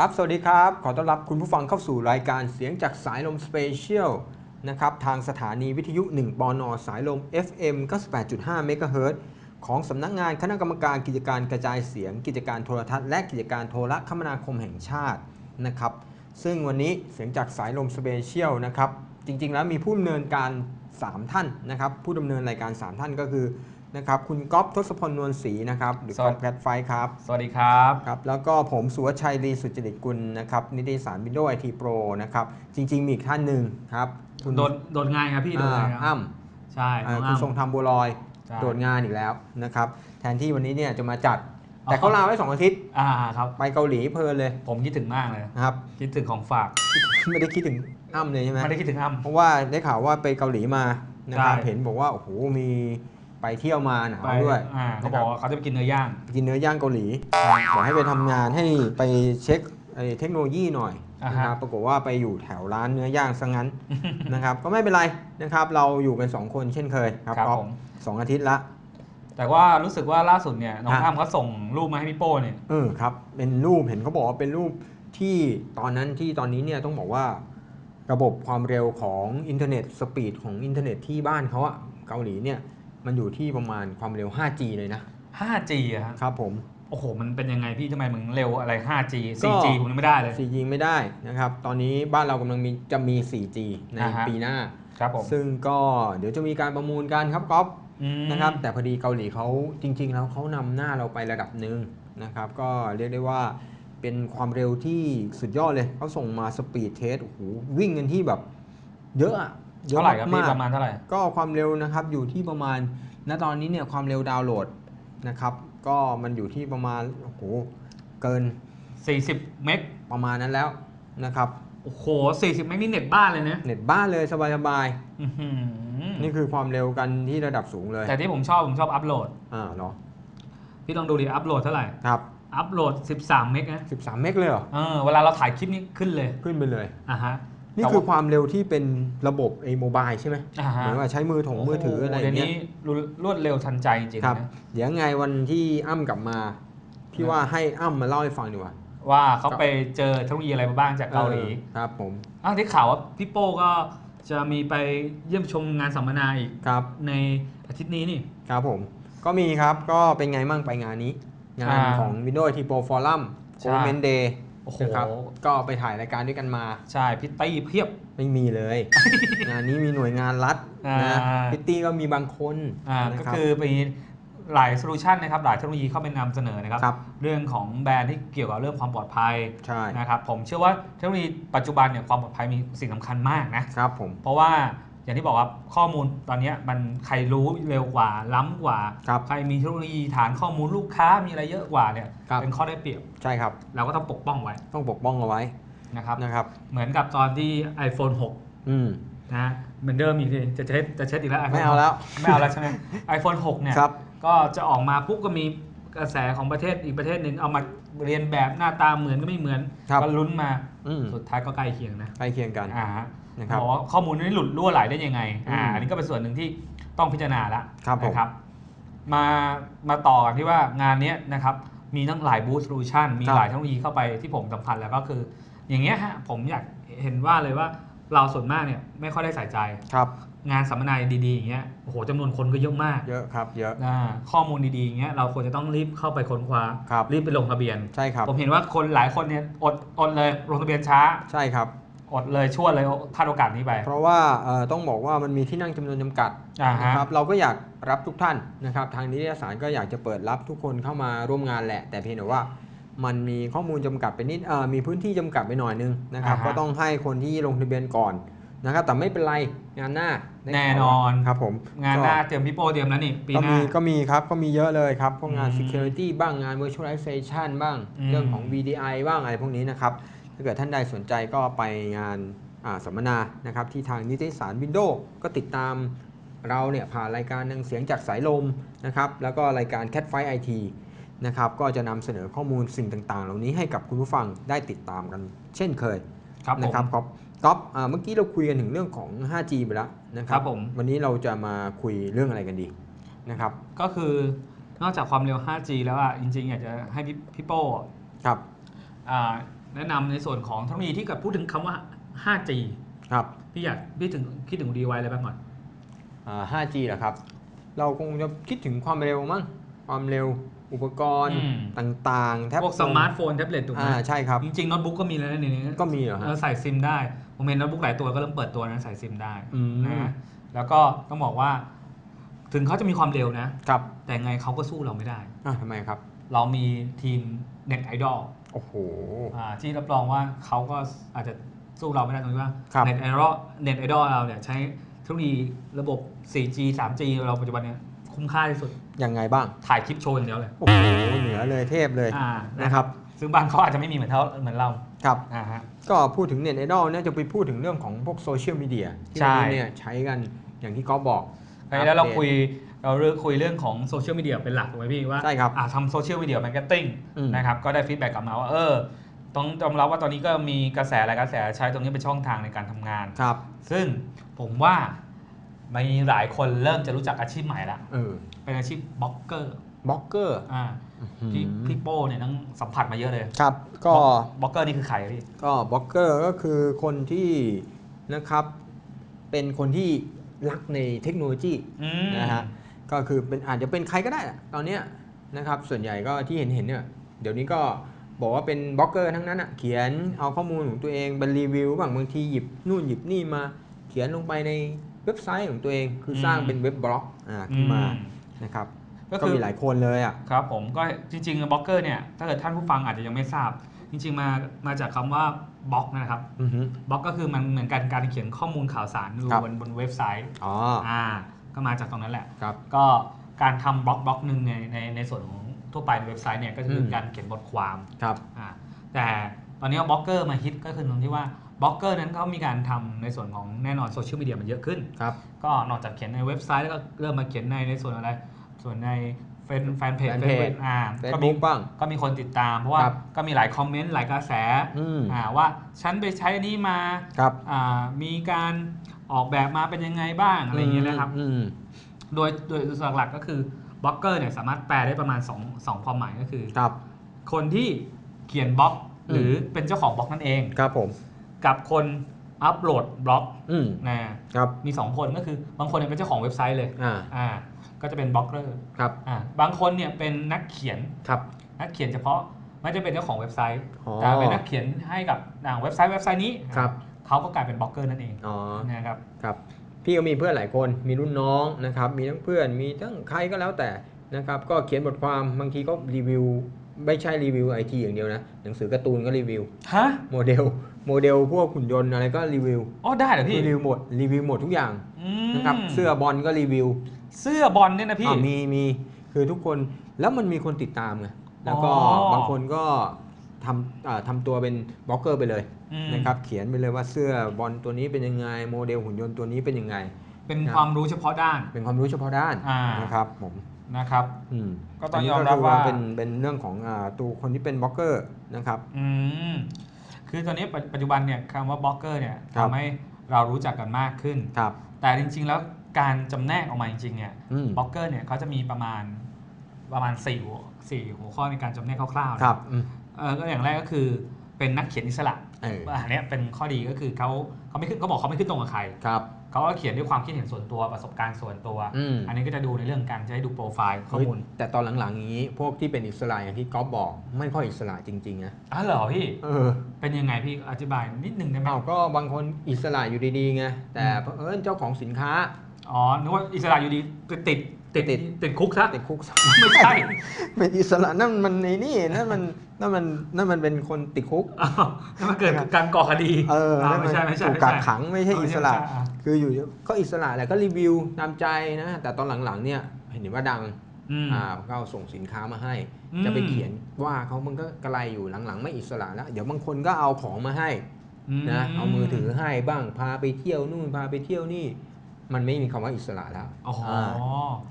ครับ สวัสดีครับ ขอต้อนรับคุณผู้ฟังเข้าสู่รายการเสียงจากสายลมสเปเชียลนะครับ ทางสถานีวิทยุ 1ปอนอสายลม FM 98.5เมกะเฮิรตซ์ของสำนักงานคณะกรรมการกิจการกระจายเสียง กิจการโทรทัศน์และกิจการโทรคมนาคมแห่งชาตินะครับ ซึ่งวันนี้เสียงจากสายลมสเปเชียลนะครับ จริงๆ แล้วมีผู้ดำเนินการ 3 ท่านนะครับ ผู้ดำเนินรายการ 3 ท่านก็คือ นะครับคุณก๊อฟทศพลนวลศรีนะครับหรือสก๊วัอสฟดีแพทไฟครับสวัสดีครับ ครับ แล้วก็ผมสุวชัยรีสุจริตกุลนะครับนิติสาร Windows IT Pro นะครับ จริง ๆ มีอีกท่านหนึ่งครับคุณโดนโดนงานครับพี่โดนานอ่างอ้ำใช่อ่าน้องคุณอ้ำทรงธรรมบัวลอยใช่โดดงานอีกแล้วนะครับแทนที่วันนี้เนี่ยจะมาจัด อ๋อ แต่เขาลาไว้2อาทิตย์อ่าครับ ไปเกาหลีเพลินเลยผมคิดถึงมากเลย นะครับ คิดถึงของฝากไม่ได้คิดถึงอ้ำเลยใช่ไหม ไม่ได้คิดถึงอ้ำเพราะว่าได้ข่าวว่าไปเกาหลีมานะครับใช่ เห็นบอกว่าโอ้โหมี ไปเที่ยวมาหนาวไปด้วยอ่าเขานะบคอรักว่าเขาจะไปกินเนื้อย่างไปกินเนื้อย่างเกาหลีบอกให้ไปทำงานให้ไปเช็คไอ้เทคโนโลยีหน่อยอ่าฮะนะครับปรากฏว่าไปอยู่แถวร้านเนื้อย่างซะงั้นนะครับ ก็ไม่เป็นไรนะครับเราอยู่กัน 2 คนเช่นเคยครับครับก๊อฟผมสองอาทิตย์ละแต่ว่ารู้สึกว่าล่าสุดเนี่ยน้องฮะอ้ำเขาส่งรูปมาให้พี่โป้เนี่ยเออครับเป็นรูปเห็นเขาบอกว่าเป็นรูปที่ตอนนั้นที่ตอนนี้เนี่ยต้องบอกว่าระบบความเร็วของอินเทอร์เน็ตสปีดของอินเทอร์เน็ตที่บ้านเขาอะเกาหลีเนี่ย มันอยู่ที่ประมาณความเร็ว 5G เลยนะ 5G อะฮะครับผมโอ้โห มันเป็นยังไงพี่ทำไมมึงเร็วอะไร 5G ก็ 4G ผมยังไม่ได้เลย 4G ไม่ได้นะครับ ตอนนี้บ้านเรากำลังมีจะมี 4G ในอ่าฮะ ปีหน้า ครับผม ซึ่งก็เดี๋ยวจะมีการประมูลกันครับก๊อฟอืม นะครับ แต่พอดีเกาหลีเขาจริง ๆ แล้วเขานำหน้าเราไประดับหนึ่งนะครับ ก็เรียกได้ว่าเป็นความเร็วที่สุดยอดเลยเขาส่งมาสปีดเทสโอ้โหวิ่งกันที่แบบเยอะอะ เยอะเท่าไหร่ครับพี่มากประมาณเท่าไหร่ๆก็ความเร็วนะครับอยู่ที่ประมาณณตอนนี้เนี่ยความเร็วดาวน์โหลดนะครับ ก็มันอยู่ที่ประมาณโอ้โหเกิน 40 เมกประมาณนั้นแล้วนะครับโอ้โห40 เมกนี่เน็ตบ้านเลยนะเน็ตบ้านเลยสบายอื้อหือๆนี่คือความเร็วกันที่ระดับสูงเลย แต่ที่ผมชอบผมชอบอัพโหลดอ่าเนาะพี่ลองดูดิอัพโหลดเท่าไหร่ครับอัพโหลด 13 เมกนะ 13 เมกเลยเหรอเออเวลาเราถ่ายคลิปนี้ขึ้นเลย ขึ้นไปเลย อะฮะ นี่แต่คือว่าความเร็วที่เป็นระบบไอ้โมบายใช่ไหมอ่าฮะเหมือนว่าใช้มือถงมือถืออะไรอเดี๋ยย่าวงเงี้ยนี้รวดเร็วทันใจจริงครับๆนะเดี๋ยวไงวันที่อ้ำกลับมาพี่ครับว่าให้อ้ำมาเล่าให้ฟังดีกว่าว่าเขาไปเจอเทคโนโลยีอะไรมาบ้างจากเกาหลี ออครับผมอ้าวที่ข่าวว่าพี่โป้ก็จะมีไปเยี่ยมชมงานสัมมนาอีกครับในอาทิตย์นี้นี่ ครับผม ก็มีครับก็เป็นไงมั่งไปงานนี้ งานอ่าของ Windows IT Pro Forum ใช่โ o เมนเดย์ โอ้โห นะครับก็ไปถ่ายรายการด้วยกันมา ใช่พี่ตี้เพียบ ไม่มีเลย งานนี้มีหน่วยงานรัฐนะอ่า พิตตี้ก็มีบางคนอ่านะก็รับ คือมีหลายโซลูชันนะครับหลายเทคโนโลยีเข้าไปนำเสนอนะครับ ครับ เรื่องของแบรนด์ที่เกี่ยวกับเรื่องความปลอดภัยใช่นะครับผมเชื่อว่าเทคโนโลยีปัจจุบันเนี่ยความปลอดภัยมีสิ่งสำคัญมากนะ ครับผม เพราะว่า อย่างที่บอกว่าข้อมูลตอนเนี้ยมันใครรู้เร็วกว่าล้ำกว่าครับใครมีเทคโนโลยีฐานข้อมูลลูกค้ามีอะไรเยอะกว่าเนี่ยครับเป็นข้อได้เปรียบใช่ครับ เราก็ต้องปกป้องไว้ ต้องปกป้องเอาไว้นะครับนะครับ เหมือนกับตอนที่ iPhone อืม6นะเหมือนเดิมอีกทีจะเช็ดจะเช็ดอีกแล้ว iPhone ไม่เอาแล้ว6ไม่เอาแล้วใช่ไหม iPhone 6เนี่ยครับก็จะออกมาปุ๊บก็มีกระแสของประเทศอีกประเทศหนึ่งเอามาเรียนแบบหน้าตาเหมือนก็ไม่เหมือนครับก็ลุ้นมาอืมสุดท้ายก็ใกล้เคียงนะใกล้เคียงกันอ่า นะครับบอกว่าข้อมูลนี้หลุดรั่วไหลได้ยังไงอ่าอืมอันนี้ก็เป็นส่วนหนึ่งที่ต้องพิจารณาละครับผมนะครับมามาต่อกันที่ว่างานเนี้ยนะครับมีทั้งหลายบูธโซลูชันมีครับหลายเทคโนโลยีเข้าไปที่ผมสำคัญแล้วก็คือ อย่างเงี้ยฮะผมอยากเห็นว่าเลยว่าเราส่วนมากเนี่ยไม่ค่อยได้ใส่ใจครับงานสัมมนาดีๆอย่างเงี้ยโอ้โหจำนวนคนก็เยอะมากเยอะครับเยอะอ่าข้อมูลดีๆอย่างเงี้ยเราควรจะต้องรีบเข้าไปค้นคว้าครับรีบไปลงทะเบียนใช่ครับผมเห็นว่าคนหลายคนเนี่ยอดอดเลยลงทะเบียนช้าใช่ครับ อดเลยชั่วเลยพลาดโอกาสนี้ไป เพราะว่าเอ่อต้องบอกว่ามันมีที่นั่งจำนวนจำกัดอ่าฮะนะครับเราก็อยากรับทุกท่านนะครับทางนิตยสารก็อยากจะเปิดรับทุกคนเข้ามาร่วมงานแหละ แต่เพียงแต่ว่ามันมีข้อมูลจำกัดไปนิดเอ่อมีพื้นที่จำกัดไปหน่อยนึงนะครับอ่าฮะก็ต้องให้คนที่ลงทะเบียนก่อนนะครับแต่ไม่เป็นไรงานหน้าได้แน่นอนครับผมงานหน้าเตรียมพี่โป้เตรียมแล้วนี่ปีก็หน้ามีก็มีครับก็มีเยอะเลยครับพวกงานอืม security บ้างงาน virtualization บ้างอืมเรื่องของ VDI บ้างอะไรพวกนี้นะครับ ถ้าเกิดท่านใดสนใจก็ไปงานอ่าสัมมนานะครับที่ทางนิตยสาร Windows ก็ติดตามเราเนี่ยผ่านรายการนังเสียงจากสายลมนะครับแล้วก็รายการ Cat Fight IT นะครับก็จะนำเสนอข้อมูลสิ่งต่างๆ เหล่านี้ให้กับคุณผู้ฟังได้ติดตามกัน เช่นเคยครับผมนะครับก๊อฟก๊อฟอ่าเมื่อกี้เราคุยกันถึงเรื่องของ 5G ไปแล้วนะครัครับผมวันนี้เราจะมาคุยเรื่องอะไรกันดีนะครับก็คือนอกจากความเร็ว 5G แล้วอะจริงๆอยากจะให้พี่พี่โป้ครับอ่า แนะนำในส่วนของเทคโนโลยีที่เกิดพูดถึงคำว่า 5G ครับ พี่อยากพี่ถึงคิดถึงดีไวอะไรบ้างก่อน อ่า 5G เหรอครับ เราคงจะคิดถึงความเร็วมั้ง ความเร็ว อุปกรณ์อืม ต่างๆ แท็บพวกสมาร์ทโฟนแท็บเล็ตถูกไหมอ่า ใช่ครับ จริงๆโน้ตบุ๊กก็มีแล้วนะในนี้ก็มีเหรอฮะแล้วใส่ซิมได้ ผมเห็นโน้ตบุ๊กหลายตัวก็เริ่มเปิดตัวนะใส่ซิมได้อืม นะแล้วก็ต้องบอกว่า ถึงเขาจะมีความเร็วนะ ครับแต่ไงเขาก็สู้เราไม่ได้ อ่าทำไมครับ เรามีทีมเน็ตไอดอลโอ้โหที่รับรองว่าเขาก็อาจจะสู้เราไม่ได้ตรงที่ว่าครับเน็ตไอดอลเน็ตไอดอลเราเนี่ยใช้เทคโนโลยีระบบ 4G 3G เราปัจจุบันเนี่ยคุ้มค่าที่สุด ยังไงบ้าง ถ่ายคลิปโชว์อย่างเดียวเลย โอ้โห เหนือเลยเทพเลยอ่านะครับ ซึ่งบ้านเขาอาจจะไม่มีเหมือนเท่าเหมือนเรา ครับอ่าฮะ ก็พูดถึงเน็ตไอดอลเนี่ยจะไปพูดถึงเรื่องของพวกโซเชียลมีเดียที่ใช่วันนี้เนี่ยใช้กันอย่างที่ก๊อฟบอกแล้วเราอัปดตคุย เราเรื่องคุยเรื่องของโซเชียลมีเดียเป็นหลักถูกไหมพี่ว่าใช่ครับอ่าทำโซเชียลมีเดียมาร์เก็ตติ้งอืมนะครับก็ได้ฟีดแบ็กกลับมาว่าเออต้องยอมรับว่าตอนนี้ก็มีกระแสหลายกระแสใช้ตรงนี้เป็นช่องทางในการทำงานครับ ซึ่งผมว่ามีหลายคนเริ่มจะรู้จักอาชีพใหม่ละเออเป็นอาชีพบล็อกเกอร์บล็อกเกอร์อ่าที่พี่โป้เนี่ยต้องสัมผัสมาเยอะเลยครับ ก็บล็อกเกอร์นี่คือใครพี่ก็บล็อกเกอร์ก็คือคนที่นะครับเป็นคนที่รักในเทคโนโลยีอืมนะฮะ ก็คือเป็นอาจจะเป็นใครก็ได้อะตอนเนี้ยนะครับส่วนใหญ่ก็ที่เห็นเห็นๆเนี่ยเดี๋ยวนี้ก็บอกว่าเป็นบล็อกเกอร์ทั้งนั้นอะเขียนเอาข้อมูลของตัวเองเป็นรีวิวบางบางทีหยิบนู่นหยิบนี่มาเขียนลงไปในเว็บไซต์ของตัวเอง คือสร้างเป็นเว็บบล็อกอ่าขึ้นมาอืนะครับก็ก็คือมีหลายคนเลยอะครับผมก็จริงๆบล็อกเกอร์เนี่ยถ้าเกิดท่านผู้ฟังอาจจะยังไม่ทราบ จริง ๆ มามาจากคำว่าบล็อกนะครับอือฮึบล็อกก็คือมันเหมือนกันการเขียนข้อมูลข่าวสารอยู่ครับบนบนเว็บไซต์อ๋ออ่า ก็มาจากตรงนั้นแหละ ครับ ก็การทำบล็อกบล็อกหนึ่งในในในส่วนของทั่วไปในเว็บไซต์เนี่ยก็คืออม การเขียนบทความครับ อ่าแต่ตอนนี้บล็อกเกอร์มาฮิตก็คือตรงที่ว่าบล็อกเกอร์นั้นเขามีการทำในส่วนของแน่นอนโซเชียลมีเดียมันเยอะขึ้น ครับ ก็นอกจากเขียนในเว็บไซต์แล้วก็เริ่มมาเขียนในในส่วนอะไร ส่วนในแฟนแฟนเพจแฟนเพจอ่าเฟซก็มีบุ๊กบ้าง ก็มีคนติดตาม เพราะว่าครับก็มีหลายคอมเมนต์หลายกระแสอืม อ่าว่าฉันไปใช้อันนี้มา ครับ อ่ามีการ ออกแบบมาเป็นยังไงบ้างอะไรอย่างเงี้ยนะครับอืมโดยโดยหลักๆก็คือบล็อกเกอร์เนี่ยสามารถแปลได้ประมาณ2 2ความหมายก็คือครับคนที่เขียนบล็อกอืมหรือเป็นเจ้าของบล็อกนั่นเองครับผมกับคนอัปโหลดบล็อกอืมนะครับมี 2 คนก็คือบางคนเนี่ยเป็นเจ้าของเว็บไซต์เลยอ่าอ่าก็จะเป็นบล็อกเกอร์ครับอ่าบางคนเนี่ยเป็นนักเขียนครับนักเขียนเฉพาะไม่ได้เป็นเจ้าของเว็บไซต์อ๋อแต่เป็นนักเขียนให้กับอ่าเว็บไซต์เว็บไซต์นี้ครับ เขาก็กลายเป็นบล็อกเกอร์นั่นเองอ๋อนะครับครับพี่ก็มีเพื่อนหลายคนมีรุ่นน้องนะครับมีทั้งเพื่อนมีทั้งใครก็แล้วแต่นะครับก็เขียนบทความบางทีก็รีวิวไม่ใช่รีวิวไอทีอย่างเดียวนะ หนังสือการ์ตูนก็รีวิวฮะโมเดลโมเดลพวกหุ่นยนต์อะไรก็รีวิวอ๋อได้เหรอพี่รีวิวหมดรีวิวหมดทุกอย่างอืมนะครับเสื้อบอลก็รีวิว เสื้อบอลเนี่ยนะพี่อ่ามีมีคือทุกคนแล้วมันมีคนติดตามไงแล้วก็อ๋อบางคนก็ ทำอ่าทำตัวเป็นบล็อกเกอร์ไปเลยอืมนะครับเขียนไปเลยว่าเสื้อบอลตัวนี้เป็นยังไงโมเดลหุ่นยนต์ตัวนี้เป็นยังไง เป็นครับความรู้เฉพาะด้าน เป็นความรู้เฉพาะด้านอ่านนะครับผมนะครับอืมก็ต้องนนี้ยอมรับว่าเป็นเป็นเรื่องของอ่าตัวคนที่เป็นบล็อกเกอร์นะครับอืมคือตอนนี้ปัจปัจจุบันเนี่ยคำว่าบล็อกเกอร์เนี่ยครับทำให้เรารู้จักกันมากขึ้นครับ แต่จริง ๆ แล้วการจำแนกออกมาจริงๆเนี่ยอืมบล็อกเกอร์เนี่ยเขาจะมีประมาณประมาณ4หัวสี่หัวข้อในการจำแนกคร่าวๆนะครับอืม เออก็อย่างแรกก็คือเป็นนักเขียนอิสระเอออันเนี้ยเป็นข้อดีก็คือเขาเขาไม่ขึ้นเขาบอกเขาไม่ขึ้นตรงกับใครครับ เขาก็เขียนด้วยความคิดเห็นส่วนตัวประสบการณ์ส่วนตัว อืม อันนี้ก็จะดูในเรื่องการจะให้ดูโปรไฟล์ข้อมูลเฮ้ยแต่ตอนหลังๆอย่างนี้ พวกที่เป็นอิสระอย่างที่ก๊อฟบอก ไม่ค่อยอิสระจริงๆนะอ๋อเหรอพี่ เออเป็นยังไงพี่อธิบายนิดนึงได้ไหมอ้าวก็บางคนอิสระอยู่ดีๆไงแต่อืมเผอิญเจ้าของสินค้า อ๋อนึกว่าอิสระอยู่ดีติด ติดติดติด ติดคุกซะ ติดคุกไม่ใช่ เป็นอิสระนั่นมันในนี่นั่นมันนั่นมันนั่นมันเป็นคนติดคุกอ้าวนั่นมันเกิดการก่อคดีเออาวนั่นไม่มันใช่ไม่ใช่ถูกไม่กัใช่กขังไม่ใช่อิสระไม่ใช่อ่คืออยู่ก็อิสระแหละก็รีวิวตามใจนะ แต่ตอนหลังๆเนี่ยเห็นว่าดังอืมอ่าก็เอาส่งสินค้ามาให้อืมจะไปเขียนว่าเขามันก็กระไรอยู่หลังๆ ไม่อิสระแล้ว เดี๋ยวบางคนก็เอาของมาให้นะเอามือถือให้บ้างพาไปเที่ยวนู่นพาไปเที่ยวนี่ มันไม่มีคำว่าอิสระแล้วอ๋ออา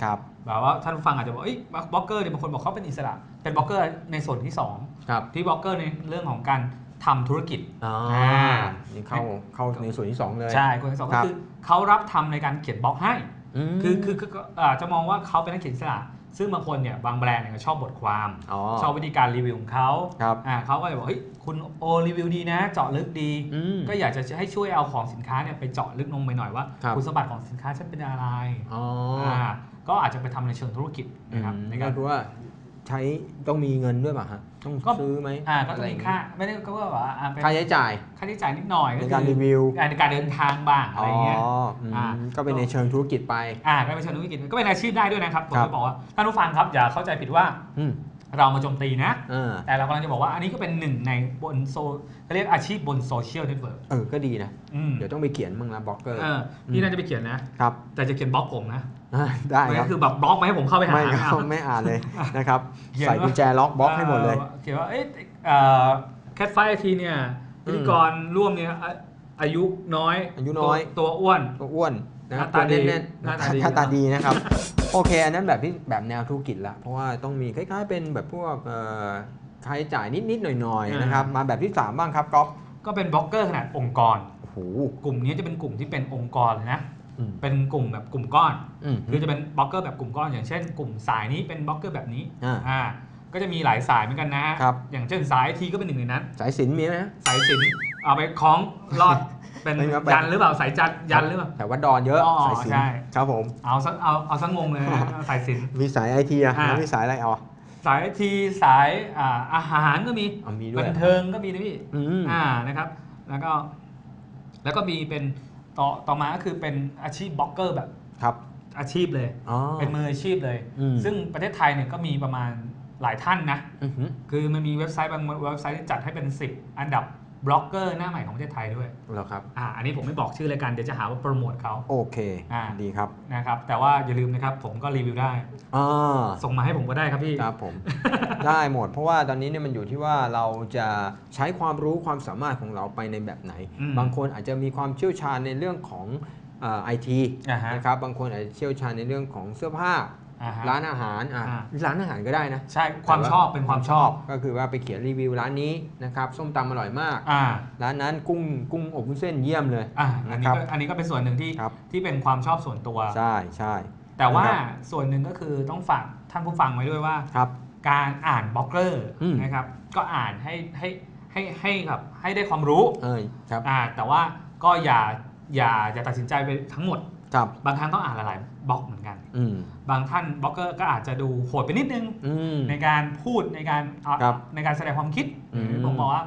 ครับแบบว่าท่านผู้ฟังอาจจะบอกเอ้ยบล็อกเกอร์เนี่ยบางคนบอกเขาเป็นอิสระ เป็นบล็อกเกอร์ในส่วนที่สองครับที่บล็อกเกอร์ในเรื่องของการทำธุรกิจ อ่าอ่า นี่เข้าเข้าในส่วนที่สองเลย ใช่คนที่สองคก็รับคือเขารับทำในการเขียนบล็อกให้ ม คือคือคือก็อาจจะมองว่าเขาเป็นนักเขียนอิสระ ซึ่งบางคนเนี่ยบางแบรนด์เนี่ยก็ชอบบทความอ๋อ ชอบวิธีการรีวิวของเขาครับอ่าเขาก็จะบอกเฮ้ยคุณโอรีวิวดีนะ เจาะลึกดี อืมก็อยากจะให้ช่วยเอาของสินค้าเนี่ยไปเจาะลึกลงไปหน่อยว่าครับ คุณสมบัติของสินค้าฉันเป็นอะไรอ๋ออ่าก็อาจจะไปทำในเชิงธุรกิจอืนะครับมในก็การคือว่า ใช้ต้องมีเงินด้วยป่ะฮะต้องก็ ซื้อไหมอ่าก็ต้องะไรมีย่งค่างี้ไม่ได้ก็ว่าแบบว่าอ่าเป็นค่าใช้จ่าย ค่าใช้จ่ายนิดหน่อยในก็การคือรีวิวอ่าในการเดินทางบ้างอะไรเงี้ยอ๋ออืมอ่า ก็เป็นในเชิงธุรกิจไป อ่าก็เป็นเชิงธุรกิจก็เป็นอาชีพได้ด้วยนะครับผมครับ จะบอกว่าท่านผู้ฟังครับอย่าเข้าใจผิดว่าอืมเรามาโจมตีนะ อ่าแต่เรากำลังจะบอกว่าอันนี้ก็เป็นหนึ่งในบนโซเขาเรียกอาชีพบนโซเชียลเน็ตเวิร์กเออก็ดีนะอืมเดี๋ยวต้องไปเขียนบ้างนะบล็อกเกอร์ เออพี่น่าจะไปเขียนนะ ครับ แต่จะเขียนบล็อกผมนะอ่า ได้ไม่ครัก็บคือแบบบล็อกมาให้ผมเข้าไปหาไม่คนะรับ ไม่อ่านเลยนะครับเขียนใส่ว่ากุญแจล็อกบล็อกให้หมดเลยออเขียนว่าเอ๊ะแคทไฟไอทีเนี่ยพิธีกรร่วมเนี่ยอะอายุน้อยอายุน้อย ตัวตัวอ้วนตัวอ้วนนะครับหน้าตาดีตัวแน่นๆหน้าตาดี หน้าตาดีนะครับ โอเค อันนั้นแบบที่แบบแนวธุรกิจละ เพราะว่าต้องมีคล้ายๆ เป็นแบบพวกเอ่อค่าใช้จ่ายนิดๆหน่อยๆนะครับ มาแบบที่ 3 บ้างครับก๊อฟก็เป็นบล็อกเกอร์ขนาดองค์กร โอ้โห กลุ่มนี้จะเป็นกลุ่มที่เป็นองค์กรเลยนะอืม เป็นกลุ่มแบบกลุ่มก้อนอืมคือจะเป็นบล็อกเกอร์แบบกลุ่มก้อน อย่างเช่น กลุ่มสายนี้เป็นบล็อกเกอร์แบบนี้อ่าอ่าก็จะมีหลายสายเหมือนกันนะฮะครับอย่างเช่นสายทีก็เป็นหนึ่งในนั้น สายสินมีไหมฮะสายสิญจนเอาไปคล้องรอดเป็นไม่ครับยันหรือเปล่าสายจันยันหรือเปล่าแต่ว่าดอนเยอะอ๋อสายสินใช่ครับผมเอาสักเอาเอาสักงงเลยนะสายสิญจนมีสายไอทีอะอ่าแล้วมีสายอะไรเอาสายทีสายอ่าอาหารก็มีเอามีด้วยบันเทิงก็มีนะพี่อืมอ่านะครับ แล้วก็แล้วก็มีเป็น ต่อต่อมาก็คือเป็นอาชีพบล็อกเกอร์แบบครับ อาชีพเลย อ๋อ เป็นมืออาชีพเลย อืม ซึ่งประเทศไทยเนี่ยก็มีประมาณหลายท่านนะ อือหือ คือมันมีเว็บไซต์บางเว็บไซต์ที่จัดให้เป็น 10 อันดับ บล็อกเกอร์หน้าใหม่ของประเทศไทยด้วยแล้วครับอ่าอันนี้ผมไม่บอกชื่อรายการเดี๋ยวจะหาว่าโปรโมทเขาโอเคอ่าดีครับนะครับ แต่ว่าอย่าลืมนะครับผมก็รีวิวได้อ่าส่งมาให้ผมก็ได้ครับพี่ครับผม ได้หมด เพราะว่าตอนนี้เนี่ยมันอยู่ที่ว่าเราจะใช้ความรู้ความสามารถของเราไปในแบบไหนอืมบางคนอาจจะมีความเชี่ยวชาญในเรื่องของไอทีอ่าฮะนะครับบางคนอาจจะเชี่ยวชาญในเรื่องของเสื้อผ้า อ่าฮะ ร้านอาหารอะอ่า ร้านอาหารก็ได้นะ ใช่ความชอบเป็นความชอบก็คือว่าไปเขียนรีวิวร้านนี้นะครับส้มตำอร่อยมาก อ่าร้านนั้นกุ้งกุ้งอบวุ้นเส้นเยี่ยมเลย อ่าอันนี้นะครับก็อันนี้ก็เป็นส่วนหนึ่งที่ครับ ที่เป็นความชอบส่วนตัว ใช่ใช่แต่ว่านะครับส่วนหนึ่งก็คือต้องฝากท่านผู้ฟังไว้ด้วยว่า ครับ การอ่านบล็อกเกอร์อืม นะครับ ก็อ่านให้ให้ให้ให้ครับให้ได้ความรู้เออครับ อ่าแต่ว่าก็อย่าอย่าอย่าตัดสินใจไปทั้งหมด ครับบางครั้งต้องอ่านหลายๆบล็อกเหมือนกันอืมบางท่านบล็อกเกอร์ก็อาจจะดูโหดไปนิดนึงอืมในการพูดในการเอาครับในการแสดงความคิดอืมผมบอกว่า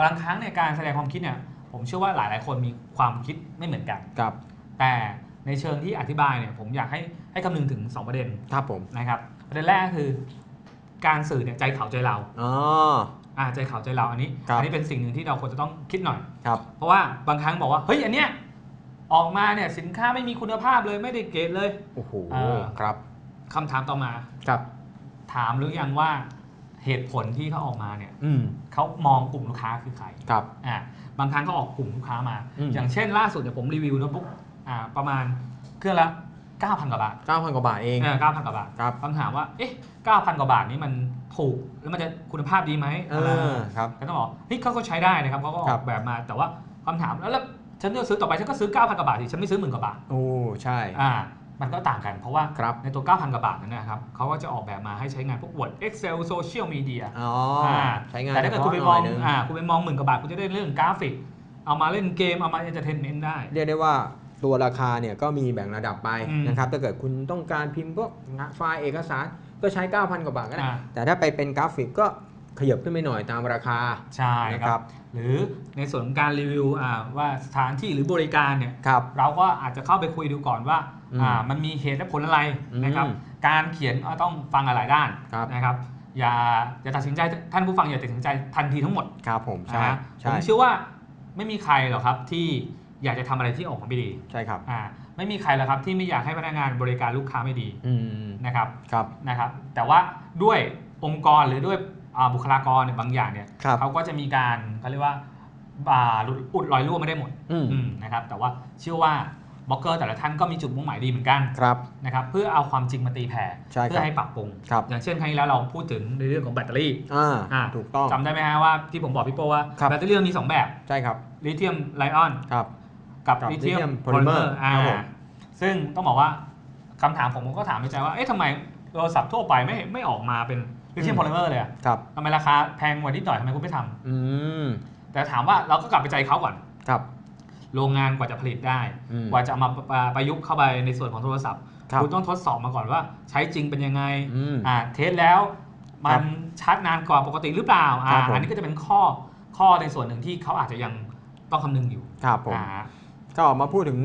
บางครั้งในการแสดงความคิดเนี่ย ผมเชื่อว่าหลายๆคนมีความคิดไม่เหมือนกันครับ แต่ในเชิงที่อธิบายเนี่ยผมอยากให้ให้คำนึงถึง 2 ประเด็นครับผมนะครับประเด็นแรกก็คือ การสื่อเนี่ยใจเขาใจเราอ๋ออ่าใจเขาใจเราอันนี้ครับอันี้เป็นสิ่งหนึ่งที่เราควรจะต้องคิดหน่อยครับเพราะว่าบางครั้งบอกว่าเฮ้ยอันเนี้ย ออกมาเนี่ยสินค้าไม่มีคุณภาพเลยไม่ได้เกรดเลยโอ้โหเออครับคำถามต่อมาครับ ถามหรือยังว่าเหตุผลที่เขาออกมาเนี่ยอืมเขามองกลุ่มลูกค้าคือใครครับอ่าบางครั้งก็ออกกลุ่มลูกค้ามาอืมอย่างเช่นล่าสุดเนี่ยผมรีวิวโน้ตบุ๊กอ่าประมาณเครื่องละ9,000กว่าบาท9,000กว่าบาทเองเออ9,000กว่าบาทครับคำถามว่าเอ๊ะ9,000กว่าบาทนี้มันถูกแล้วมันจะคุณภาพดีไหมเออครับก็ต้องบอกเฮ้ยเขาก็ใช้ได้นะครับเขาก็อครัอบกแบบมาแต่ว่าคำถามแล้ว แล้วฉันจะซื้อต่อไปฉันก็ซื้อ 9,000กว่าบาทสิฉันไม่ซื้อหมื่นกว่าบาทโอ้ใช่อ่ามันก็ต่างกันเพราะว่าครับในตัว 9,000กว่าบาทนั้นนะครับเขาก็จะออกแบบมาให้ใช้งานพวก Word Excel Social Media อ๋ออ่าใช้งานแต่ถ้าเกิดฉคุณพาะไปหมน่อองยนึงอ่าคุณไปมองหมื่นกว่าบาทคุณจะได้เรื่องกราฟิก เอามาเล่นเกมเอามาเอนเตอร์เทนเมนต์ได้ เรียกได้ว่าตัวราคาเนี่ยก็มีแบ่งระดับไปอืมนะครับถ้าเกิดคุณต้องการพิมพ์พวกไฟล์เอกสารก็ใช้ 9,000 กว่าบาทก็ได้อ่าแต่ถ้าไปเป็นกราฟิกก็ ขยับขึ้นไปหน่อยตามราคาใช่นะคครัรับบหรือในส่วนของการรีวิวอ่าว่าสถานที่หรือบริการเนี่ยครับเราก็อาจจะเข้าไปคุยดูก่อนว่าอืมอ่ามันมีเหตุและผลอะไรนะครับอืมการเขียนก็ต้องฟังหลายๆด้านครับนะครับอย่าอย่าตัดสินใจท่านผู้ฟังอย่าตัดสินใจทันทีทั้งหมดครับผมใช่นะฮะผใช่มเชื่อว่าไม่มีใครหรอกครับที่อยากจะทำอะไรที่ออกมาไม่ดีใช่ครับอ่าไม่มีใครหรอกครับที่ไม่อยากให้พนักงานบริการลูกค้าไม่ดีอืมนะครับครับนะครับ แต่ว่าด้วยองค์กรหรือด้วยอ่า บุคลากรเนี่ยบางอย่างเนี่ยครับเขาก็จะมีการเขาเรียกว่าอ่าหลุดอุดรอยรั่วไม่ได้หมดอืมอืมนะครับ แต่ว่าเชื่อว่าบล็อกเกอร์แต่ละท่านก็มีจุดมุ่งหมายดีเหมือนกันครับนะครับเพื่อเอาความจริงมาตีแผ่ใช่เพื่ครัอบให้ปรับปรุงครับอย่างเช่นครั้งที่แล้วเราพูดถึงในเรื่องของแบตเตอรี่อ่าอ่าถูกต้องจำได้ไหมฮะว่าที่ผมบอกพี่โป้ว่าครับแบตเตอรี่มันมี 2 แบบใช่ครับลิเธียมไลออนครับกับกับลิเธียม lithium โพลิเมอ polymer ร์อ่าครับผมซึ่งต้องบอกว่าคำถามผมผมก็ถามในใจว่าเอ๊ะทำไมโทรศัพท์ทั่วไปไม่ไม่ออกมาเป็น ลิเธียมอืมโพลิเมอร์เลยอะครับทำไมราคาแพงกว่านิดหน่อยทำไมคุณไม่ทำอืมแต่ถามว่าเราก็กลับไปใจเขาก่อน ครับ โรงงานกว่าจะผลิตได้ อืมกว่าจะเอามาประประยุกต์เข้าไปในส่วนของโทรศัพท์ครับณต้องทดสอบมาก่อนว่า ใช้จริงเป็นยังไงอืมอ่าเทสแล้ว มัครันบชาร์จนานกว่าปกติหรือเปล่าอ่าครับผม อันนี้ก็จะเป็นข้อข้อในส่วนหนึ่งที่เขาอาจจะยังต้องคำนึงอยู่ครับผม อ่า ก็มาพูดถึง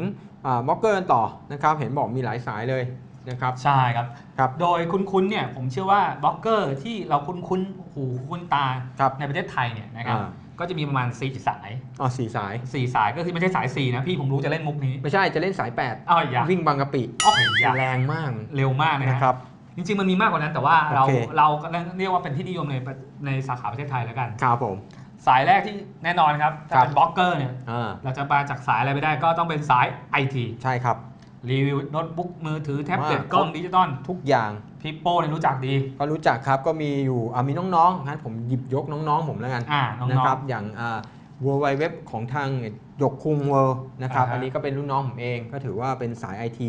บล็อกเกอร์กันต่อนะครับ เห็นบอกมีหลายสายเลย นะครับ ใช่ครับ ครับ โดยคุ้นๆเนี่ยผมเชื่อว่าบล็อกเกอร์ที่เราคุ้นๆหูคุ้นตาครับในประเทศไทยเนี่ยนะครับอ่า ก็จะมีประมาณ4สายอ๋อสี่สาย4สายก็คือไม่ใช่สาย4นะพี่ผมรู้จะเล่นมุกนี้ไม่ใช่จะเล่นสาย อ้าวอย่า8 วิ่งบางกะปิอ้าวอย่าแรงมากเร็วมากนะนะฮะครับ จริงๆมันมีมากกว่านั้นแต่ว่าเราโอเค เราก็เรียกว่าเป็นที่นิยมในประในสาขาประเทศไทยแล้วกัน ครับผม สายแรกที่แน่นอนครับถ้าครับ เป็นบล็อกเกอร์เนี่ยอ่าเราจะมาจากสายอะไรไม่ได้ก็ต้องเป็นสาย IT ใช่ครับ รีวิวโน้ตบุ๊กมือถือแท็บเล็ตว่ากล้องดิจิตอลทุกอย่างพี่โป้เนี่ยรู้จักดี ก็รู้จักครับก็มีอยู่อ่ามีน้องๆงั้นผมหยิบยกน้องๆ ผมแล้วกันอ่าน้นะองครับอย่างอ่า w w w ของทางหยกคุงเวิร์นะครับอ่าฮะอันนี้ก็เป็นรุ่นน้องผมเองก็ถือว่าเป็นสาย IT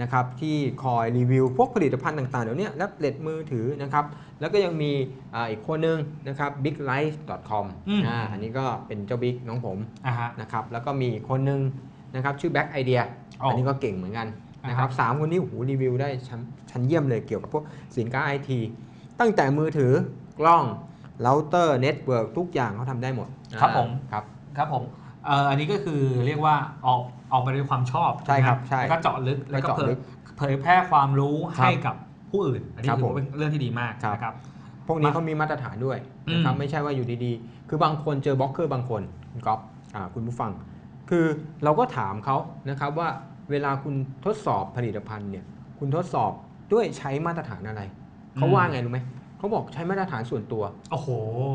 นะครับที่คอยรีวิวพวกผลิตภัณฑ์ต่างๆ เดี๋ยวนี้แท็บเล็ตมือถือนะครับแล้วก็ยังมีอ่าอีกคนนึงนะครับ biglife.com อ่าอันนี้ก็เป็นเจ้าบิ๊กน้องผมๆอ่าฮะนะครับแล้วก็มีอีกคนนึง นะครับชื่อ Back Idea โอ้อันนี้ก็เก่งเหมือนกันนะครับสามคนนี้โอ้โหรีวิวได้ชั้นชั้นเยี่ยมเลยเกี่ยวกับพวกสินค้าไอทีตั้งแต่มือถือกล้องเราเตอร์เน็ตเวิร์กทุกอย่างเขาทำได้หมด ครับผมครับครับผมเอ่ออันนี้ก็คือเรียกว่าออกออกมาด้วยความชอบใช่ครับนะใช่แล้วก็เจาะลึกแล้วก็เจาะเผลึยกเผยแพร่ความรู้ครับให้กับผู้อื่น อันนี้ครับถือผมว่าเป็นเรื่องที่ดีมากครับนะครับพวกนี้มาเขามีมาตรฐานด้วยนะครับอืมไม่ใช่ว่าอยู่ดีๆ คือบางคนเจอบล็อกเกอร์บางคนคุณก๊อฟอ่าคุณผู้ฟัง คือเราก็ถามเขานะครับว่าเวลาคุณทดสอบผลิตภัณฑ์เนี่ยคุณทดสอบด้วยใช้มาตรฐานอะไรเขาว่าไงรู้ไหมเขาบอกใช้มาตรฐานส่วนตัวโอ้โห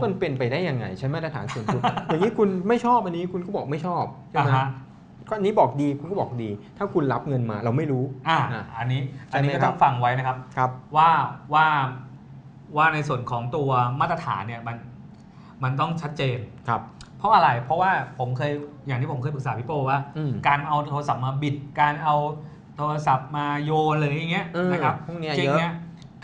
มันเป็นไปได้ยังไง ใช้มาตรฐานส่วนตัว อย่างนี้คุณไม่ชอบอันนี้คุณก็บอกไม่ชอบใช่อ่าไหมฮะก็อันนี้บอกดีคุณก็บอกดี ถ้าคุณรับเงินมาเราไม่รู้อ่าอะอันนี้ใช่อันนี้ไหมก็ครัต้บองฟังไว้นะครับครับ ว่าว่าว่าในส่วนของตัวมาตรฐานเนี่ยมันมันต้องชัดเจนครับ เพราะอะไร เพราะว่าผมเคยอย่างที่ผมเคยปรึกษาพี่โป้ว่าอืมการเอาโทรศัพท์มาบิด การเอาโทรศัพท์มาโยนอะไรอย่างเงี้ยอืมนะครับพวกเนี้ยจริเยงอะเนี่ย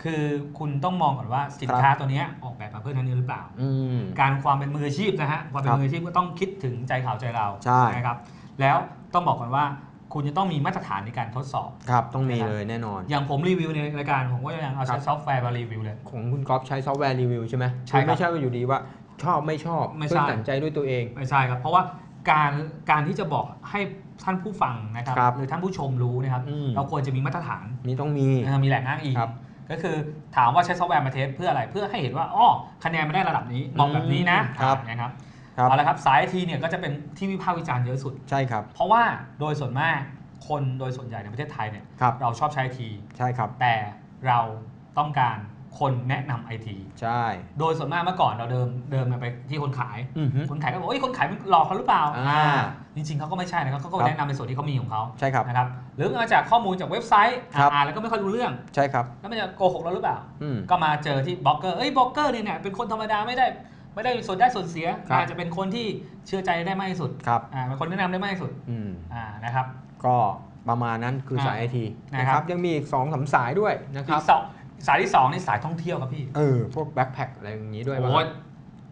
คือคุณต้องมองก่อนว่าสินค้าตัวเนี้ยออกแบบมาเพื่อท่านนี้หรือเปล่าอืมการความเป็นมืออาชีพนะฮะความเป็คนรับมืออาชีพก็ต้องคิดถึงใจเขาใจเราใช่นะครับ แล้วต้องบอกก่อนว่าคุณจะต้องมีมาตรฐานในการทดสอบ ครับ ต้องมีนะครับเลยแน่นอน อย่างผมรีวิวในรายการ ผมก็ยังเอาครัใช้บซอฟต์แวร์มารีวิวเลย ของคุณก๊อฟใช้ซอฟต์แวร์รีวิวใช่ไหมใช่ครับไม่ใช่ว่าอยู่ดีว่า ชอบไม่ชอบไม่ใช่ เพื่อตัดสินใจด้วยตัวเอง ไม่ใช่ครับ เพราะว่าการการที่จะบอกให้ท่านผู้ฟังนะครับครับหรือท่านผู้ชมรู้นะครับ อืม เราควรจะมีมาตรฐานนี่ต้องมี เออมีแหล่งอ้างอิงครับก็คือถามว่าใช้ซอฟต์แวร์มาเทสเพื่ออะไรเพื่อให้เห็นว่าอ๋อคะแนนไม่ได้ระดับนี้บอกแบบนี้นะครับนะครับครับ เอาละครับสายทีเนี่ยก็จะเป็นที่วิพากษ์วิจารณ์เยอะสุด ใช่ครับเพราะว่าโดยส่วนมากคนโดยส่วนใหญ่ในประเทศไทยเนี่ยครับ เราชอบใช้ที ใช่ครับ แต่เราต้องการ คนแนะนำไอทีใช่ โดยส่วนมากเมื่อก่อนเราเดิมเดิมไปที่คนขาย อือฮึคนขายก็บอกเอ้ยคนขายมันหลอกเขาหรือเปล่าอ่าจริงๆเขาก็ไม่ใช่นะครับเขาก็ครับ แนะนำในส่วนที่เขามีของเขาใช่ครับ นะครับหรือมาจากข้อมูลจากเว็บไซต์ครับ อ่านแล้วก็ไม่ค่อยรู้เรื่อง ใช่ครับแล้วมันจะโกหกเราหรือเปล่า อืม ก็มาเจอที่บล็อกเกอร์เอ้ยบล็อกเกอร์เนี่ยเนี่ยเป็นคนธรรมดาไม่ได้ไม่ได้ส่วนได้ส่วนเสียครับ อาจจะเป็นคนที่เชื่อใจได้มากที่สุดครับอ่าเป็นคนแนะนำได้มากที่สุดอืม อ่านะครับ ก็ประมาณนั้นคือสายไอทีนะนะคครัรับบยังมีอีกสองสามสายด้วยนะคอีรับกสอง สายที่สองนี่สายท่องเที่ยวครับพี่ เออ พวกแบ็คแพคอะไรอย่างนี้ด้วยป่ะโอ้ย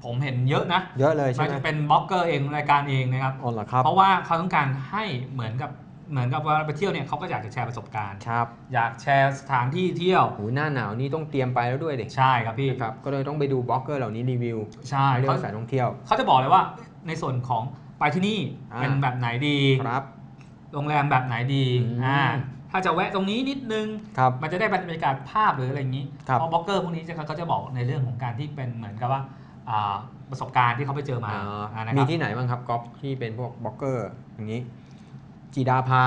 ผมเห็นเยอะนะเยอะเลยไมัใช่นไหมจะเป็นบล็อกเกอร์เองรายการเองนะครับ อ๋อเหรอครับเพราะว่าเขาต้องการให้เหมือนกับเหมือนกับว่าไปเที่ยวเนี่ยเขาก็อยากจะแชร์ประสบการณ์ ครับอยากแชร์สถานที่เที่ยว หูหน้าหนาวนี่ต้องเตรียมไปแล้วด้วยดิใช่ครับพี่ นะครับก็เลยต้องไปดูบล็อกเกอร์เหล่านี้รีวิวใช่เรื่อเขางสายท่องเที่ยว เขาจะบอกเลยว่าในส่วนของไปที่นี่อ่า เป็นแบบไหนดี ครับ โรงแรมแบบไหนดีอืม อ่า ถ้าจะแวะตรงนี้นิดนึงครับมันจะได้บรรยากาศภาพหรืออะไรอย่างนี้ครับเพราะบล็อกเกอร์พวกนี้จะเขาจะบอกในเรื่องของการที่เป็นเหมือนกับว่าอ่าประสบการณ์ที่เขาไปเจอมาอ่าอ่านะคมีรับที่ไหนบ้างครับก๊อฟที่เป็นพวกบล็อกเกอร์อย่างนี้จีดาพา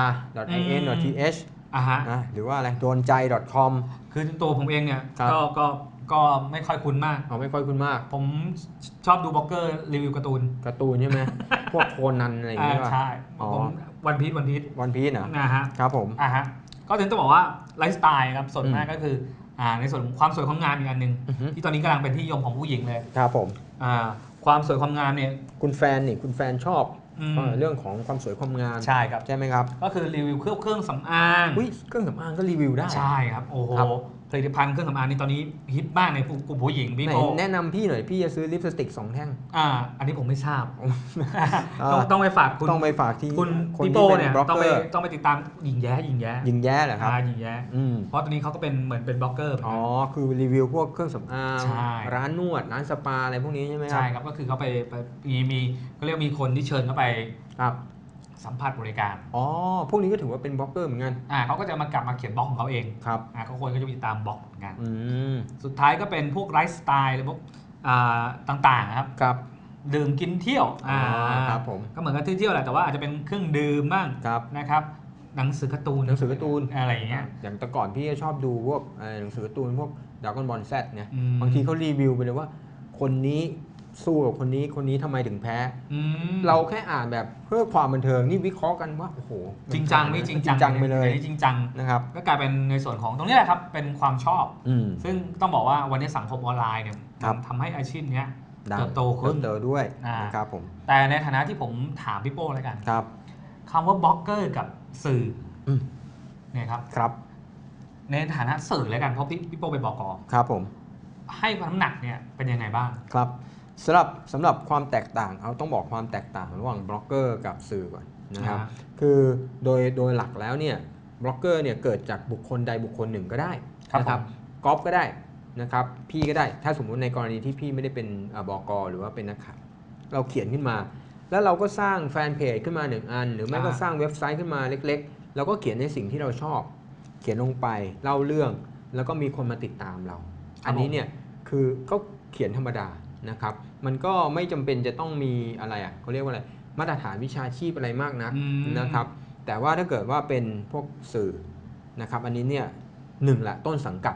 .in .th อ่าฮะนะหรือว่าอะไรโดนใจ .com คือตัวผมเองเนี่ยครับก็ก็ก็ไม่ค่อยคุ้นมากเอาไม่ค่อยคุณมาก ผมชอบดูบล็อกเกอร์รีวิวการ์ตูนการ์ตูนใช่ไหมพวกโคนันอะไรอย่างอ่านี้ป่ะใช่อ๋อผม วันพีชวันพีชวันพีซเหรอนะฮะครับผมอ่าฮะก็ถึงต้องบอกว่าไลฟ์สไตล์ครับส่วนอืมมากก็คืออ่าในส่วนของความสวยความงามอีกอันหนึ่งอือฮึที่ตอนนี้กำลังเป็นที่นิยมของผู้หญิงเลยครับผมอ่าความสวยความงามเนี่ยคุณแฟนนี่คุณแฟนชอบอืมเออเรื่องของความสวยความงามใช่ครับใช่ไหมครับ ก็คือรีวิวเครื่องเครื่องสำอางอุ้ยเครื่องสำอางก็รีวิวได้ใช่ครับโอ้โหครับ ผลิตภัณฑ์เครื่องสำอางนี่ตอนนี้ฮิตมากในกลุ่มผู้หญิงพี่ไหนโก้แนะนำพี่หน่อยพี่จะซื้อลิปสติกสองแท่ง อ่า อันนี้ผมไม่ทราบอ่าต้องต้องไปฝากคุณต้องไปฝากที่คุณคนพี่ที่โป้เป็นเนี่ยบล็อกต้องเกไปอร์ต้องไปติดตามหญิงแย้หญิงแย้ยิงแย้เหรอครับ อ่าหญิงแย้อืม เพราะตอนนี้เขาก็เป็นเหมือนเป็นบล็อกเกอร์เหมือนอ๋กัอน คือรีวิวพวกเครื่องสำอางใช่ ร้านนวด ร้านสปาอะไรพวกนี้ใช่ไหมครัใช่ครับก็คือเขาไปไปมีมีก็เรียกมีคนที่เชิญเข้าไป ครับ สัมผัสบริการ อ๋อ พวกนี้ก็ถือว่าเป็นบล็อกเกอร์เหมือนกัน อ่าเขาก็จะมากลับมาเขียนบล็อกของเขาเอง ครับ อ่าเขาคนก็จะมีตามบล็อกเหมือนกัน อืม สุดท้ายก็เป็นพวกไลฟ์สไตล์หรือพวกอ่าต่างๆครับ ครับ ดื่มกินเที่ยวอ๋อครับผม ก็เหมือนกับเที่ยวๆแหละ แต่ว่าอาจจะเป็นเครื่องดื่มบ้างครับ นะครับ หนังสือการ์ตูน หนังสือการ์ตูน อะไรอย่างเงี้ย อย่างแต่ก่อนพี่ก็ชอบดูพวกเอ่อหนังสือการ์ตูนพวกด r a ก o n บอลแซดเนี่ยอืมบางทีเขารีวิวไปเลยว่า คนนี้ สู้กับคนนี้คนนี้ทำไมถึงแพ้อืมเราแค่อ่านแบบเพื่อความบันเทิงนี่วิเคราะห์กันว่าโอ้โหมันจริงจังไม่จริงจังจังไปเลยอันนี้จริงจังนะครับก็กลายเป็นในส่วนของตรงนี้แหละครับเป็นความชอบอืมซึ่งต้องบอกว่าวันนี้สังคมออนไลน์เนี่ยครับมันทำให้อาชีพเนี้ยดังเติบโตขึ้นเติบโตด้วยอ่านนะครับผมแต่ในฐานะที่ผมถามพี่โป้แล้วกันครับคำว่าบล็อกเกอร์กับสื่ออมเนี่ยครับครับ ในฐานะสื่อแล้วกันเพราะพี่พี่โป้เป็นบกครับผมให้ความน้ำหนักเนี่ยเป็นยังไงบ้างครับ สำหรับสำหรับความแตกต่างเอาต้องบอกความแตกต่างระหว่างบล็อกเกอร์กับสื่อก่อนนะครับอ่าคือโดยโดยหลักแล้วเนี่ยบล็อกเกอร์เนี่ยเกิดจากบุคคลใดบุคคลหนึ่งก็ได้ครับนะผมก๊อฟก็ได้นะครับพี่ก็ได้ถ้าสมมุติในกรณีที่พี่ไม่ได้เป็นอ่าบกหรือว่าเป็นนักข่าวเราเขียนขึ้นมา แล้วเราก็สร้างแฟนเพจขึ้นมาหนึ่งอัน หรือไม่ก็อ่าสร้างเว็บไซต์ขึ้นมาเล็กๆเราก็เขียนในสิ่งที่เราชอบ เขียนลงไปเล่าเรื่อง แล้วก็มีคนมาติดตามเรา อันนี้เนี่ยคือก็เขียนธรรมดา นะครับ มันก็ไม่จำเป็นจะต้องมีอะไรอะเขาเรียกว่าอะไรมาตรฐานวิชาชีพอะไรมากนักอืมนะครับ แต่ว่าถ้าเกิดว่าเป็นพวกสื่อนะครับ อันนี้เนี่ยหนึ่งละต้นสังกัด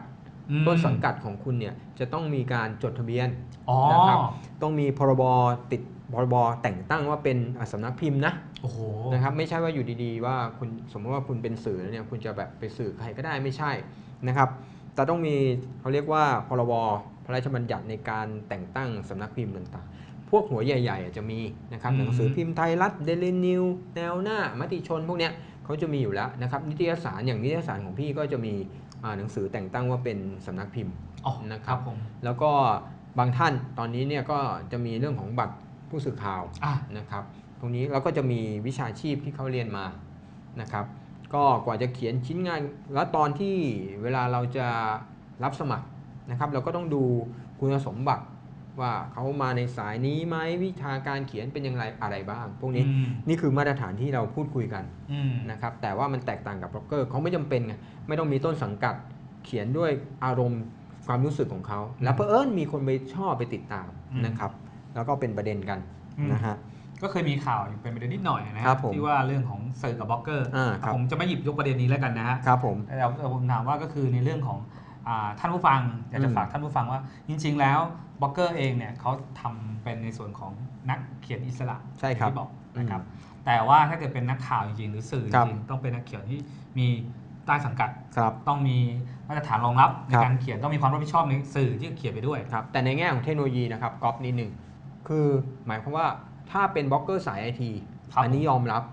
อืมต้นสังกัดของคุณเนี่ยจะต้องมีการจดทะเบียนอ๋อนะครับต้องมีพรบติดพรบแต่งตั้งว่าเป็นอะสำนักพิมพ์นะโอ้โหนะครับไม่ใช่ว่าอยู่ดีๆ ว่าคุณสมมติว่าคุณเป็นสื่อแล้วเนี่ยคุณจะแบบไปสื่อใครก็ได้ไม่ใช่นะครับแต่ต้องมีเขาเรียกว่าพรบพ ระราชบัญญัติในการแต่งตั้งสำนักพิมพ์ต่างๆ พวกหัวใหญ่ๆอะจะมีนะครับอืมหนังสือพิมพ์ไทยรัฐเดลินิวแนวหน้ามติชนพวกเนี้ยเขาจะมีอยู่แล้วนะครับนิตยสารอย่างนิตยสารของพี่ก็จะมีอ่าหนังสือแต่งตั้งว่าเป็นสำนักพิมพ์อ๋อนะคครัรับบผมแล้วก็บางท่านตอนนี้เนี่ยก็จะมีเรื่องของบัตรผู้สื่อข่าวอะนะครับ ตรงนี้เราก็จะมีวิชาชีพที่เขาเรียนมานะครับ ก็กว่าจะเขียนชิ้นงาน แล้วตอนที่เวลาเราจะรับสมัคร นะครับเราก็ต้องดูคุณสมบัติว่าเขามาในสายนี้ไหมวิชาการเขียนเป็นอย่างไรอะไรบ้าง พวกนี้อืมนี่คือมาตรฐานที่เราพูดคุยกันอืมนะครับแต่ว่ามันแตกต่างกับบล็อกเกอร์เขาไม่จำเป็นไงไม่ต้องมีต้นสังกัดเขียนด้วยอารมณ์ความรู้สึกของเขา แล้วเพอเอิญมีคนไปชอบไปติดตามอืมนะครับแล้วก็เป็นประเด็นกันอืมนะฮะก็เคยมีข่าวอยู่เป็นประเด็นนิดหน่อยนะครับผมที่ว่าเรื่องของสื่อกับบล็อกเกอร์อ่าครับผมจะไม่หยิบยกประเด็นนี้แล้วกันนะฮะครับผมแต่แต่ผมถามว่าก็คือในเรื่องของอา ท่านผู้ฟังอยากจะอืมฝากท่านผู้ฟังว่า จริง ๆ แล้วบล็อกเกอร์เองเนี่ยเขาทำเป็นในส่วนของนักเขียนอิสระใช่ครับที่บอกนะครับแต่ว่าถ้าเกิดเป็นนักข่าวจริงๆหรือสื่อจครับริงๆต้องเป็นนักเขียนที่มีใต้สังกัดครับต้องมีมาตรฐานรองรับในครับการเขียนต้องมีความรับผิดชอบในสื่อที่เขียนไปด้วยครับแต่ในแง่ของเทคโนโลยีนะครับก๊อปนิดหนึ่งคือหมายความว่าถ้าเป็นบล็อกเกอร์สายไอทีครับอันนี้ยอมรับ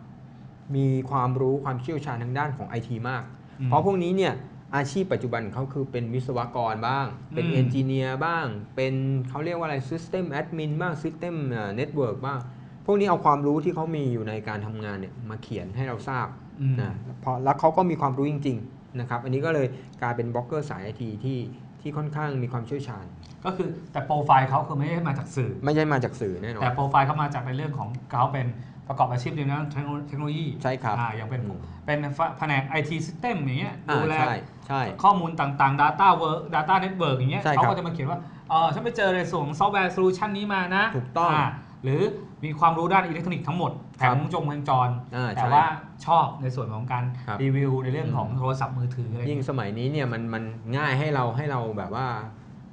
มีความรู้ความเชี่ยวชาญทางด้านของไอทีมากอืมเพราะพวกนี้เนี่ย อาชีพปัจจุบันเขาคือเป็นวิศวกรบ้าง เป็นอืมเอนจิเนียร์บ้าง เป็นเขาเรียกว่าอะไร System Admin บ้าง System เน็ตเวิร์กบ้าง พวกนี้เอาความรู้ที่เขามีอยู่ในการทำงานเนี่ยมาเขียนให้เราทราบอืมนะพอแล้วเขาก็มีความรู้จริงๆนะครับอันนี้ก็เลยกลายเป็นบล็อกเกอร์สายไอทีที่ที่ค่อนข้างมีความเชี่ยวชาญ ก็คือแต่โปรไฟล์เขาคือไม่ได้มาจากสื่อ ไม่ใช่มาจากสื่อแน่นอนแต่โปรไฟล์เขามาจากในเรื่องของเขาเป็น ประกอบอาชีพในด้านเทคโนเทคโนโลยีใช่ครับอ่าอย่างเป็นอืมเป็นแผนก IT System อย่างเงี้ยอ่าดูแลใช่ใช่ข้อมูลต่างๆ Data Work Data Network อย่างเงี้ยใช่ครับเขาก็จะมาเขียนว่าเออฉันไปเจอในส่วนของซอฟต์แวร์โซลูชันนี้มานะถูกต้องาหรือมีความรู้ด้านอิเล็กทรอนิกส์ทั้งหมดแผครับงวงจงวงจรอ่าแต่ใช่ว่าชอบในส่วนของการครับรีวิวในเรื่องของอืมโทรศัพท์มือถืออะไรยิ่งสมัยนี้เนี่ยมันมันง่ายให้เราให้เราแบบว่า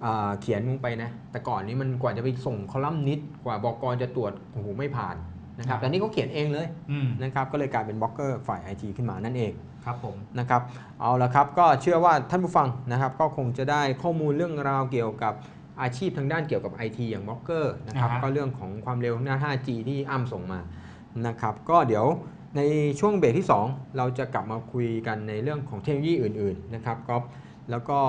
อ่าเขียนลงไปนะ แต่ก่อนนี้มันกว่าจะไปส่งคอลัมน์นิดกว่าบอกกรจะตรวจโอ้โหไม่ผ่าน นะครับแต่นี่เขาเขียนเองเลยอืมนะครับก็เลยกลายเป็นบล็อกเกอร์ฝ่ายไอทีขึ้นมานั่นเองครับผมนะครับเอาละครับก็เชื่อว่าท่านผู้ฟังนะครับก็คงจะได้ข้อมูลเรื่องราวเกี่ยวกับอาชีพทางด้านเกี่ยวกับ IT อย่างบล็อกเกอร์นะครับอ่าฮะก็เรื่องของความเร็วหน้า 5G ที่อ้ำส่งมานะครับก็เดี๋ยวในช่วงเบรกที่ 2 เราจะกลับมาคุยกันในเรื่องของเทคโนโลยีอื่น ๆ นะครับก็แล้วก็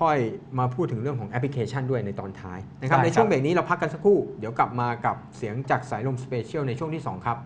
ค่อยมาพูดถึงเรื่องของแอปพลิเคชันด้วยในตอนท้ายนะครับใช่ในช่วงครับ เบรกนี้เราพักกันสักครู่ เดี๋ยวกลับมากับเสียงจากสายลมสเปเชียลในช่วงที่ 2 ครับ